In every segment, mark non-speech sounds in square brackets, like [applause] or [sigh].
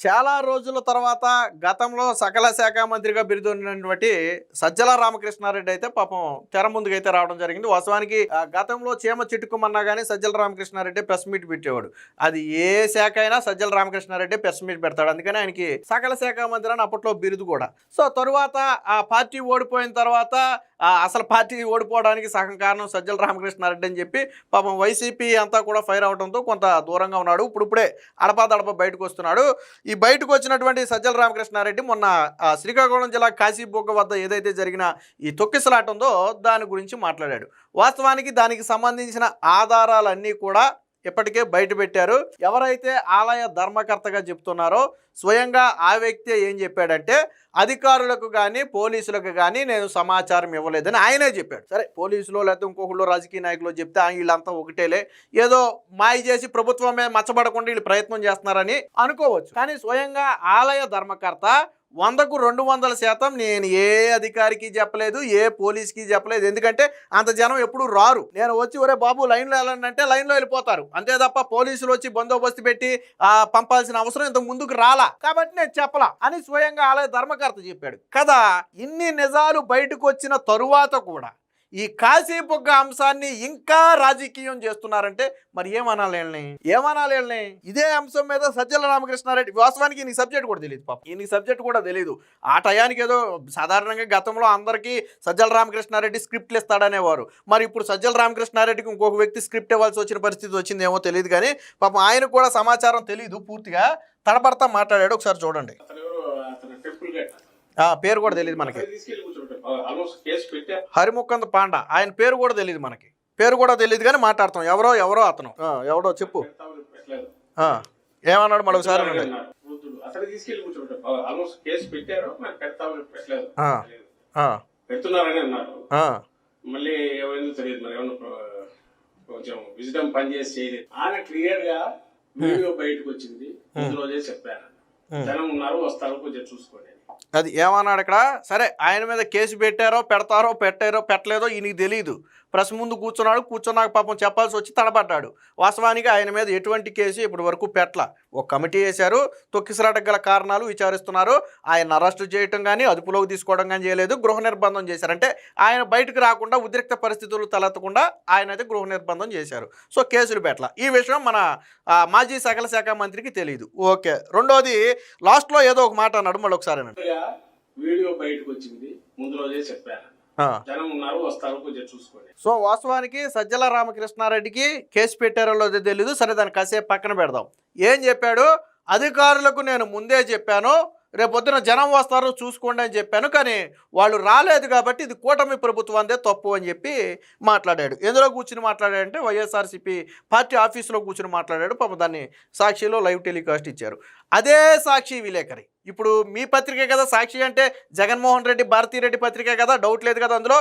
చాలా రోజుల తర్వాత గతంలో సకల శాఖ మంత్రిగా బిరుదొందినటువంటి సజ్జల రామకృష్ణారెడ్డి అయితే పాపం తెర ముందుకైతే రావడం జరిగింది. వాస్తవానికి ఆ, గతంలో చీమ చిట్టుకోమన్నా కానీ సజ్జల రామకృష్ణారెడ్డి ప్రెస్ మీట్ పెట్టేవాడు. అది ఏ శాఖ అయినా సజ్జల రామకృష్ణారెడ్డి ప్రెస్ మీట్ పెడతాడు. అందుకని ఆయనకి సకల శాఖ మంత్రి అని అప్పట్లో బిరుదు కూడా. సో తరువాత ఆ పార్టీ ఓడిపోయిన తర్వాత అసలు పార్టీ ఓడిపోవడానికి సగం కారణం సజ్జల రామకృష్ణారెడ్డి అని చెప్పి పాపం వైసీపీ అంతా కూడా ఫైర్ అవడంతో కొంత దూరంగా ఉన్నాడు. ఇప్పుడిప్పుడే అడపాదడప బయటకు వస్తున్నాడు. ఈ బయటకు వచ్చినటువంటి సజ్జల రామకృష్ణారెడ్డి మొన్న శ్రీకాకుళం జిల్లా కాశీబొగ్గ వద్ద ఏదైతే జరిగిన ఈ తొక్కిసలాట ఉందో దాని గురించి మాట్లాడాడు. వాస్తవానికి దానికి సంబంధించిన ఆధారాలన్నీ కూడా ఇప్పటికే బయటపెట్టారు ఎవరైతే ఆలయ ధర్మకర్తగా చెప్తున్నారో స్వయంగా ఆ వ్యక్తి ఏం చెప్పాడంటే అధికారులకు కానీ పోలీసులకు కానీ నేను సమాచారం ఇవ్వలేదని ఆయనే చెప్పాడు. సరే పోలీసులు లేకపోతే ఇంకొకళ్ళు రాజకీయ నాయకులు చెప్తే వీళ్ళంతా ఒకటేలే. ఏదో మాయ చేసి ప్రభుత్వమే మచ్చబడకుండా వీళ్ళు ప్రయత్నం చేస్తున్నారని అనుకోవచ్చు. కానీ స్వయంగా ఆలయ ధర్మకర్త వందకు రెండు వందల శాతం నేను ఏ అధికారికి చెప్పలేదు ఏ పోలీస్కి చెప్పలేదు. ఎందుకంటే అంత జనం ఎప్పుడు రారు. నేను వచ్చి ఒరే బాబు లైన్లో వెళ్ళండి లైన్లో వెళ్ళిపోతారు. అంతే తప్ప పోలీసులు వచ్చి బందోబస్తు పెట్టి పంపాల్సిన అవసరం ఇంత ముందుకు రాలా. కాబట్టి నేను చెప్పలా అని స్వయంగా ఆలయ ధర్మకర్త చెప్పాడు. కదా ఇన్ని నిజాలు బయటకు వచ్చిన తరువాత కూడా ఈ కాశీబుగ్గ అంశాన్ని ఇంకా రాజకీయం చేస్తున్నారంటే మరి ఏమనాలి వీళ్ళని? ఏమనాలి వీళ్ళని? ఇదే అంశం మీద సజ్జల రామకృష్ణారెడ్డి వాస్తవానికి ఈ సబ్జెక్ట్ కూడా తెలియదు పాప. ఈ సబ్జెక్ట్ కూడా తెలియదు ఆ టయానికి ఏదో సాధారణంగా గతంలో అందరికీ సజ్జల రామకృష్ణారెడ్డి స్క్రిప్ట్లు ఇస్తాడనేవారు మరి ఇప్పుడు సజ్జల రామకృష్ణారెడ్డికి ఇంకొక వ్యక్తి స్క్రిప్ట్ ఇవ్వాల్సి వచ్చిన పరిస్థితి వచ్చిందేమో తెలియదు కానీ పాపం ఆయనకు కూడా సమాచారం తెలియదు పూర్తిగా. తడబడతా మాట్లాడాడు ఒకసారి చూడండి. పేరు కూడా తెలియదు మనకి. హరిముఖంద పాండ. ఆయన పేరు కూడా తెలియదు మనకి. పేరు కూడా తెలియదు కానీ మాట్లాడతాం. ఎవరో ఎవరో అతను. ఆ, ఎవడో చెప్పు. పెడతామని పెట్టలేదు. ఆ, ఏమన్నాడు మళ్ళీ ఒకసారి అనండి. అన్నాడు. వృద్ధుడు. అతను తీసుకెళ్ళి కూర్చోబెట్టాం ఆల్మోస్ట్ కేసు పెట్టారు. మరి పెడతామని పెట్టలేదు. ఆ. ఆ, పెడుతున్నారని అన్నారు. ఆ, మళ్ళీ ఏమైందో తెలియదు మరి. ఏమన్నా ప్ర- కొంచెం విజిటం పని చేసి చేయలేదు. ఆయన క్లియర్గా వీడియో బయటకు వచ్చింది. ముందు రోజే చెప్పాను జనం ఉన్నారు వస్తారు. కొంచెం చూసుకోండి. అది ఏమన్నాడు ఇక్కడ? సరే ఆయన మీద కేసు పెట్టారో పెడతారో పెట్టారో పెట్టలేదో ఈయనకి తెలియదు ప్రెస్ ముందు కూర్చున్నాడు కూర్చున్నాక పాపం చెప్పాల్సి వచ్చి తడబడ్డాడు. వాస్తవానికి ఆయన మీద ఎటువంటి కేసు ఇప్పటి వరకు పెట్టల. ఒక కమిటీ వేశారు తొక్కిసరాట గల కారణాలు విచారిస్తున్నారు. ఆయన అరెస్టు చేయటం కానీ అదుపులోకి తీసుకోవడం కానీ చేయలేదు. గృహ నిర్బంధం చేశారంటే ఆయన బయటకు రాకుండా ఉద్రిక్త పరిస్థితులు తలెత్తకుండా ఆయన అయితే గృహ నిర్బంధం చేశారు. సో కేసులు పెట్టల. ఈ విషయం మన మాజీ సకల శాఖ మంత్రికి తెలియదు ఓకే. రెండోది లాస్ట్లో ఏదో ఒక మాట అన్నాడు మళ్ళీ ఒకసారి అనండి. Clear గా వీడియో బయటకు వచ్చింది. ముందు రోజే చెప్పాను. జనం ఉన్నారు వస్తారు కొంచెం చూసుకోండి. సో వాస్తవానికి సజ్జల రామకృష్ణారెడ్డికి కేసు పెట్టారో లేదో తెలీదు. సరే దాన్ని కాసేపు పక్కన పెడదాం. ఏం చెప్పాడు? అధికారులకు నేను ముందే చెప్పాను. రేపొద్దున జనం వస్తారు చూసుకోండి అని చెప్పాను. కానీ వాళ్ళు రాలేదు కాబట్టి ఇది కూటమి ప్రభుత్వందే తప్పు అని చెప్పి మాట్లాడాడు. ఎందులో కూర్చుని మాట్లాడాడంటే వైఎస్ఆర్సీపీ పార్టీ ఆఫీసులో కూర్చుని మాట్లాడాడు. పాపం దాన్ని సాక్షిలో లైవ్ టెలికాస్ట్ ఇచ్చారు. అదే సాక్షి విలేకరి. ఇప్పుడు మీ పత్రికే కదా సాక్షి అంటే జగన్మోహన్ రెడ్డి భారతీరెడ్డి పత్రికే కదా? డౌట్ లేదు కదా అందులో?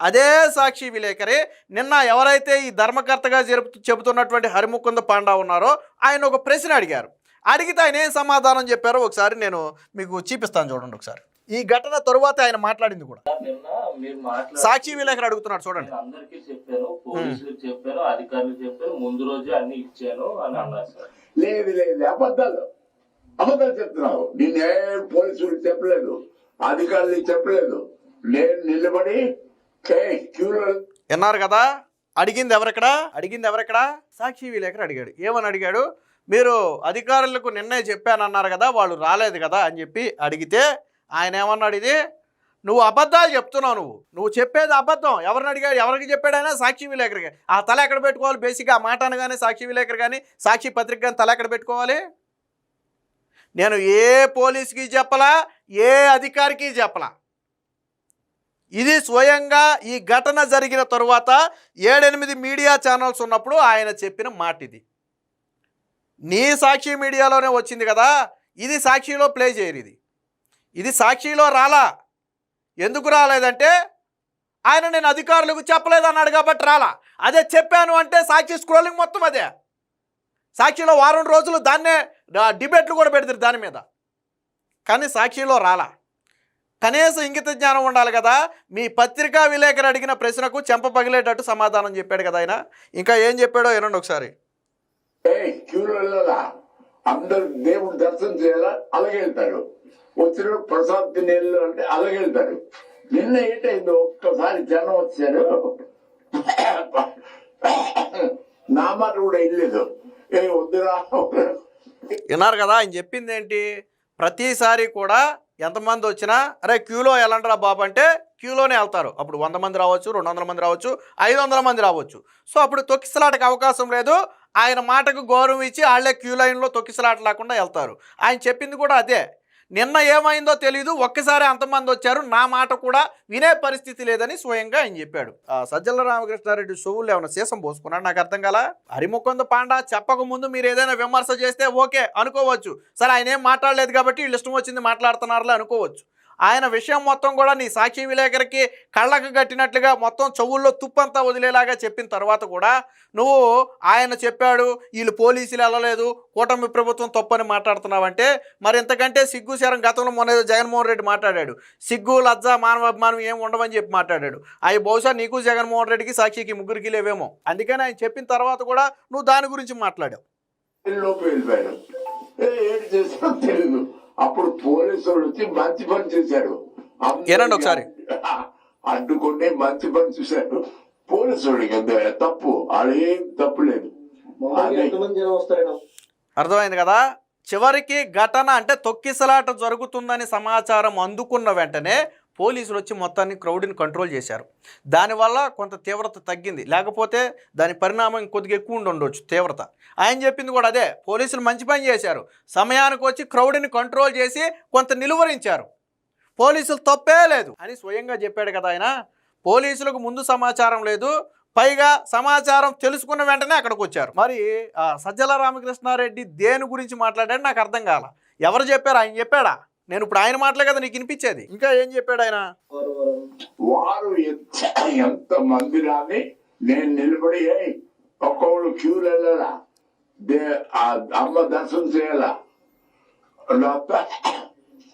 అదే సాక్షి విలేకరి నిన్న ఎవరైతే ఈ ధర్మకర్తగా జరుపు చెబుతున్నటువంటి హరిముకుంద పాండా ఉన్నారో ఆయన ఒక ప్రశ్న అడిగారు. అడిగితే ఆయన ఏం సమాధానం చెప్పారో ఒకసారి నేను మీకు చూపిస్తాను చూడండి ఒకసారి. ఈ ఘటన తరువాత ఆయన మాట్లాడింది కూడా. సాక్షి విలేకరు అడుగుతున్నాడు చూడండి. నేను అందరికీ చెప్పాను పోలీసులకు చెప్పాను అధికారులకు చెప్పాను ముందు రోజే అన్ని ఇచ్చాను అని అన్నారు సార్. లేదు లేదు అబద్ధాలు. అబద్ధాలు చెప్తున్నావు. పోలీసులు చెప్పలేదు అధికారులు చెప్పలేదు. నేను నిలబడి విన్నారు కదా? అడిగింది ఎవరెక్కడ? అడిగింది ఎవరెక్కడ? సాక్షి విలేకరు అడిగాడు. ఏమని అడిగాడు? మీరు అధికారులకు నిన్నే చెప్పానన్నారు కదా వాళ్ళు రాలేదు కదా అని చెప్పి అడిగితే ఆయన ఏమన్నాడు ఇది? నువ్వు అబద్ధాలు చెప్తున్నావు నువ్వు. నువ్వు చెప్పేది అబద్ధం. ఎవరిని అడిగాడు? ఎవరికి చెప్పాడైనా సాక్షి విలేకరికి. ఆ తల ఎక్కడ పెట్టుకోవాలి? బేసిక్గా ఆ మాట అనగానే సాక్షి విలేకరు కానీ సాక్షి పత్రిక కానీ తల ఎక్కడ పెట్టుకోవాలి? నేను ఏ పోలీస్కి చెప్పలా ఏ అధికారికి చెప్పలా? ఇది స్వయంగా ఈ ఘటన జరిగిన తరువాత ఏడెనిమిది మీడియా ఛానల్స్ ఉన్నప్పుడు ఆయన చెప్పిన మాట ఇది నీ సాక్షి మీడియాలోనే వచ్చింది కదా ఇది సాక్షిలో ప్లే చేయరు ఇది. ఇది సాక్షిలో రాలా. ఎందుకు రాలేదంటే ఆయన నేను అధికారులకు చెప్పలేదు అన్నాడు కాబట్టి రాలా. అదే చెప్పాను అంటే సాక్షి స్క్రోలింగ్ మొత్తం అదే. సాక్షిలో వారం రోజులు దాన్నే డిబేట్లు కూడా పెడతారు దాని మీద. కానీ సాక్షిలో రాలా. కనీసం ఇంగిత జ్ఞానం ఉండాలి కదా మీ పత్రికా విలేకరు అడిగిన ప్రశ్నకు చెంప పగిలేటట్టు సమాధానం చెప్పాడు కదా ఆయన. ఇంకా ఏం చెప్పాడో వినండి ఒకసారి. ఏ క్యూలో వెళ్ళాలా? అందరు దేవుడు దర్శనం చేయాలా? అలాగే వెళ్తారు. వచ్చిన ప్రసాద్ తినేళ్ళు అంటే అలాగే వెళ్తారు. నిన్న ఏంటైందో? ఒక్కసారి జనం వచ్చారు. నా మాట కూడా వెళ్ళలేదు ఏ వద్దురా. విన్నారు కదా ఆయన చెప్పింది ఏంటి? ప్రతిసారి కూడా ఎంతమంది వచ్చినా అరే క్యూలో వెళ్ళండిరా బాబు అంటే క్యూలోనే వెళ్తారు. అప్పుడు వంద మంది రావచ్చు రెండు వందల మంది రావచ్చు ఐదు వందల మంది రావచ్చు. సో అప్పుడు తొక్కిసలాటకి అవకాశం లేదు. ఆయన మాటకు గౌరవం ఇచ్చి వాళ్ళే క్యూ లైన్లో తొక్కిసలాటలేకుండా వెళ్తారు. ఆయన చెప్పింది కూడా అదే. నిన్న ఏమైందో తెలియదు ఒక్కసారి అంతమంది వచ్చారు నా మాట కూడా వినే పరిస్థితి లేదని స్వయంగా ఆయన చెప్పాడు. ఆ సజ్జల రామకృష్ణారెడ్డి సోవులు ఏమైనా సీసం పోసుకున్నాడు? నాకు అర్థం కాల? హరిముకుంద పాండా చెప్పక ముందు మీరు ఏదైనా విమర్శ చేస్తే ఓకే అనుకోవచ్చు. సరే ఆయన ఏం మాట్లాడలేదు కాబట్టి వీళ్ళు ఇష్టం వచ్చింది మాట్లాడుతున్నారులే అనుకోవచ్చు. ఆయన విషయం మొత్తం కూడా నీ సాక్షి విలేకరికి కళ్ళకు కట్టినట్లుగా మొత్తం చెవుల్లో తుప్పంతా వదిలేలాగా చెప్పిన తర్వాత కూడా నువ్వు ఆయన చెప్పాడు వీళ్ళు పోలీసులు వెళ్ళలేదు కూటమి ప్రభుత్వం తప్పని మాట్లాడుతున్నావంటే మరి ఇంతకంటే సిగ్గు శరం గతంలో మొన్న జగన్మోహన్ రెడ్డి మాట్లాడాడు. సిగ్గు లజ్జ మానవాభిమానం ఏం ఉండవని చెప్పి మాట్లాడాడు. అవి బహుశా నీకు జగన్మోహన్ రెడ్డికి సాక్షికి ముగ్గురికి లేవేమో. అందుకని ఆయన చెప్పిన తర్వాత కూడా నువ్వు దాని గురించి మాట్లాడావు. అప్పుడు పోలీసులు వచ్చి మంచి పని చేశారు. ఏనండి ఒకసారి. [laughs] అడ్డుకుని మంచి పని చూశారు. పోలీసులకి ఎంత తప్పు ఆడేం తప్పు లేదు. అదే. అర్థమైంది కదా? చివరికి ఘటన అంటే తొక్కిసలాట జరుగుతుందని సమాచారం అందుకున్న వెంటనే పోలీసులు వచ్చి మొత్తాన్ని క్రౌడ్ని కంట్రోల్ చేశారు. దానివల్ల కొంత తీవ్రత తగ్గింది. లేకపోతే దాని పరిణామం కొద్దిగా ఎక్కువ ఉండొచ్చు తీవ్రత. ఆయన చెప్పింది కూడా అదే పోలీసులు మంచి పని చేశారు. సమయానికి వచ్చి క్రౌడ్ని కంట్రోల్ చేసి కొంత నిలువరించారు. పోలీసులు తప్పే లేదు అని స్వయంగా చెప్పాడు కదా ఆయన. పోలీసులకు ముందు సమాచారం లేదు పైగా సమాచారం తెలుసుకున్న వెంటనే అక్కడికి వచ్చారు మరి ఆ, సజ్జల రామకృష్ణారెడ్డి దేని గురించి మాట్లాడాడు నాకు అర్థం కాల. ఎవరు చెప్పారు? ఆయన చెప్పాడా? నేను ఇప్పుడు ఆయన మాటలే కదా నీకు వినిపించేది. ఇంకా ఏం చెప్పాడు ఆయన? వారు ఎంత ఎంత మంది రాని నేను నిలబడి "ఏయ్, ఒక్కొక్కడు క్యూలు వెళ్ళాలా? దే ఆ అమ్మ దర్శనం చేయాలా?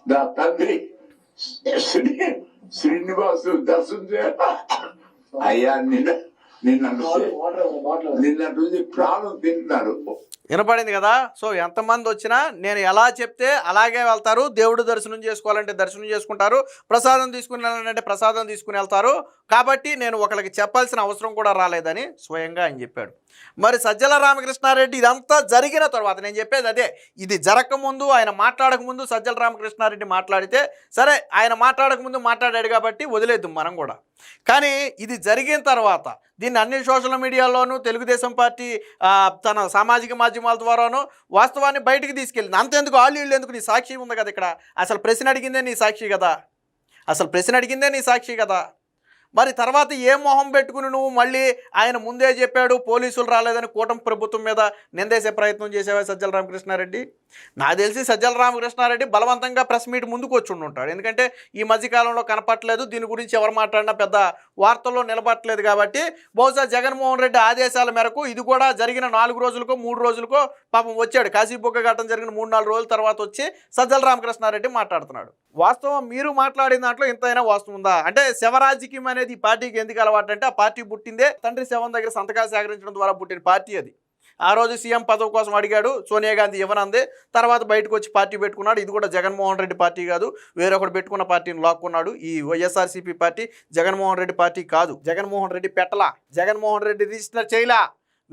నా తండ్రి శ్రీ శ్రీనివాసు దర్శనం చేయాలా? అయ్యా నిన్న ప్రాణం తింటున్నారు వినపడింది కదా? సో ఎంతమంది వచ్చినా నేను ఎలా చెప్తే అలాగే వెళ్తారు. దేవుడు దర్శనం చేసుకోవాలంటే దర్శనం చేసుకుంటారు. ప్రసాదం తీసుకుని వెళ్ళాలంటే ప్రసాదం తీసుకుని వెళ్తారు. కాబట్టి నేను ఒకరికి చెప్పాల్సిన అవసరం కూడా రాలేదని స్వయంగా ఆయన చెప్పాడు. మరి సజ్జల రామకృష్ణారెడ్డి ఇదంతా జరిగిన తర్వాత నేను చెప్పేది అదే. ఇది జరగకముందు ఆయన మాట్లాడకముందు సజ్జల రామకృష్ణారెడ్డి మాట్లాడితే సరే ఆయన మాట్లాడకముందు మాట్లాడాడు కాబట్టి వదిలేదు మనం కూడా. కానీ ఇది జరిగిన తర్వాత దీన్ని అన్ని సోషల్ మీడియాలోనూ తెలుగుదేశం పార్టీ తన సామాజిక మాధ్యమాల ద్వారాను వాస్తవాన్ని బయటకు తీసుకెళ్ళింది. అంతెందుకు? వాళ్ళు వీళ్ళు ఎందుకు? నీ సాక్షి ఉంది కదా ఇక్కడ. అసలు ప్రశ్న అడిగిందే నీ సాక్షి కదా. అసలు ప్రశ్న అడిగిందే నీ సాక్షి కదా. మరి తర్వాత ఏ మొహం పెట్టుకుని నువ్వు మళ్ళీ ఆయన ముందే చెప్పాడు పోలీసులు రాలేదని కూటమి ప్రభుత్వం మీద నిందేసే ప్రయత్నం చేసేవా సజ్జల రామకృష్ణారెడ్డి? నాకు తెలిసి సజ్జల రామకృష్ణారెడ్డి బలవంతంగా ప్రెస్ మీట్ ముందుకు వచ్చి ఉంటాడు ఎందుకంటే ఈ మధ్యకాలంలో కనపట్లేదు దీని గురించి ఎవరు మాట్లాడినా పెద్ద వార్తల్లో నిలబట్టలేదు కాబట్టి బహుశా జగన్మోహన్ రెడ్డి ఆదేశాల మేరకు ఇది కూడా జరిగిన నాలుగు రోజులకో మూడు రోజులకో పాపం వచ్చాడు. కాశీబొగ్గ ఘటన జరిగిన మూడు నాలుగు రోజుల తర్వాత వచ్చి సజ్జల రామకృష్ణారెడ్డి మాట్లాడుతున్నాడు. వాస్తవం మీరు మాట్లాడిన దాంట్లో ఇంతైనా వాస్తవం ఉందా? అంటే శివరాజకీయం అనేది ఈ పార్టీకి ఎందుకు అలవాటు అంటే ఆ పార్టీ పుట్టిందే తండ్రి శవం దగ్గర సంతకాలు సేకరించడం ద్వారా పుట్టిన పార్టీ అది. ఆ రోజు సీఎం పదవి కోసం అడిగాడు సోనియా గాంధీ ఇవ్వనంది. తర్వాత బయటకు వచ్చి పార్టీ పెట్టుకున్నాడు. ఇది కూడా జగన్మోహన్ రెడ్డి పార్టీ కాదు వేరొకడు పెట్టుకున్న పార్టీని లాక్కున్నాడు. ఈ వైఎస్ఆర్సీపీ పార్టీ జగన్మోహన్ రెడ్డి పార్టీ కాదు. జగన్మోహన్ రెడ్డి పెట్టలా. జగన్మోహన్ రెడ్డి రిజిస్టర్ చేయలా.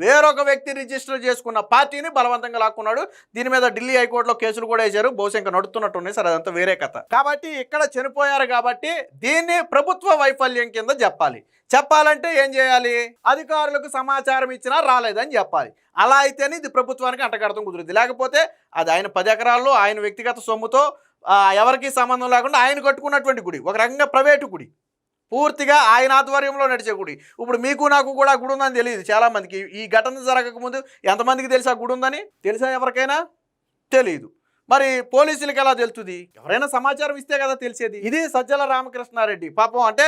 వేరొక వ్యక్తి రిజిస్టర్ చేసుకున్న పార్టీని బలవంతంగా లాక్కున్నాడు. దీని మీద ఢిల్లీ హైకోర్టులో కేసులు కూడా వేశారు. బహుశా ఇంకా నడుస్తున్నట్టున్నాయి సరే అదంతా వేరే కథ. కాబట్టి ఇక్కడ చనిపోయారు కాబట్టి దీన్ని ప్రభుత్వ వైఫల్యం కింద చెప్పాలి. చెప్పాలంటే ఏం చేయాలి? అధికారులకు సమాచారం ఇచ్చినా రాలేదని చెప్పాలి. అలా అయితేనే ఇది ప్రభుత్వానికి అంటగడతం కుదురుద్ది లేకపోతే అది ఆయన పది ఎకరాల్లో ఆయన వ్యక్తిగత సొమ్ముతో ఎవరికి ఎవరికీ సంబంధం లేకుండా ఆయన కట్టుకున్నటువంటి గుడి ఒక రకంగా ప్రైవేటు గుడి. పూర్తిగా ఆయన ఆధ్వర్యంలో నడిచే గుడి. ఇప్పుడు మీకు నాకు కూడా గుడి ఉందని తెలియదు. చాలామందికి ఈ ఘటన జరగకముందు ఎంతమందికి తెలుసా గుడి ఉందని? తెలుసా ఎవరికైనా? తెలియదు మరి పోలీసులకి ఎలా తెలుస్తుంది? ఎవరైనా సమాచారం ఇస్తే కదా తెలిసేది. ఇది సజ్జల రామకృష్ణారెడ్డి. పాపం అంటే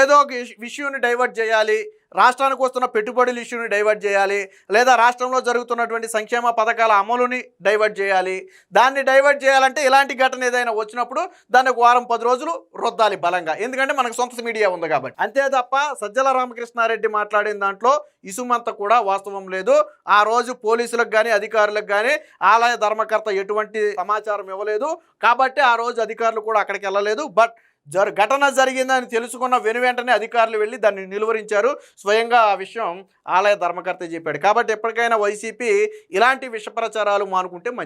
ఏదో ఒక ఇష్యూని డైవర్ట్ చేయాలి రాష్ట్రానికి వస్తున్న పెట్టుబడుల ఇష్యూని డైవర్ట్ చేయాలి లేదా రాష్ట్రంలో జరుగుతున్నటువంటి సంక్షేమ పథకాల అమలుని డైవర్ట్ చేయాలి. దాన్ని డైవర్ట్ చేయాలంటే ఇలాంటి ఘటన ఏదైనా వచ్చినప్పుడు దాన్ని ఒక వారం పది రోజులు రొద్దాలి బలంగా. ఎందుకంటే మనకు సొంత మీడియా ఉంది కాబట్టి. అంతే తప్ప సజ్జల రామకృష్ణారెడ్డి మాట్లాడిన దాంట్లో ఇసుమంత కూడా వాస్తవం లేదు. ఆ రోజు పోలీసులకు కానీ అధికారులకు కానీ ఆలయ ధర్మకర్త ఎటువంటి సమాచారం ఇవ్వలేదు. కాబట్టి ఆ రోజు అధికారులు కూడా అక్కడికి వెళ్ళలేదు. బట్ జరు ఘటన జరిగిందని తెలుసుకున్న వెను వెంటనే అధికారులు వెళ్ళి దాన్ని నిలువరించారు. స్వయంగా ఆ విషయం ఆలయ ధర్మకర్త చెప్పాడు. కాబట్టి ఎప్పటికైనా వైసీపీ ఇలాంటి విష ప్రచారాలు మానుకుంటే మంచిది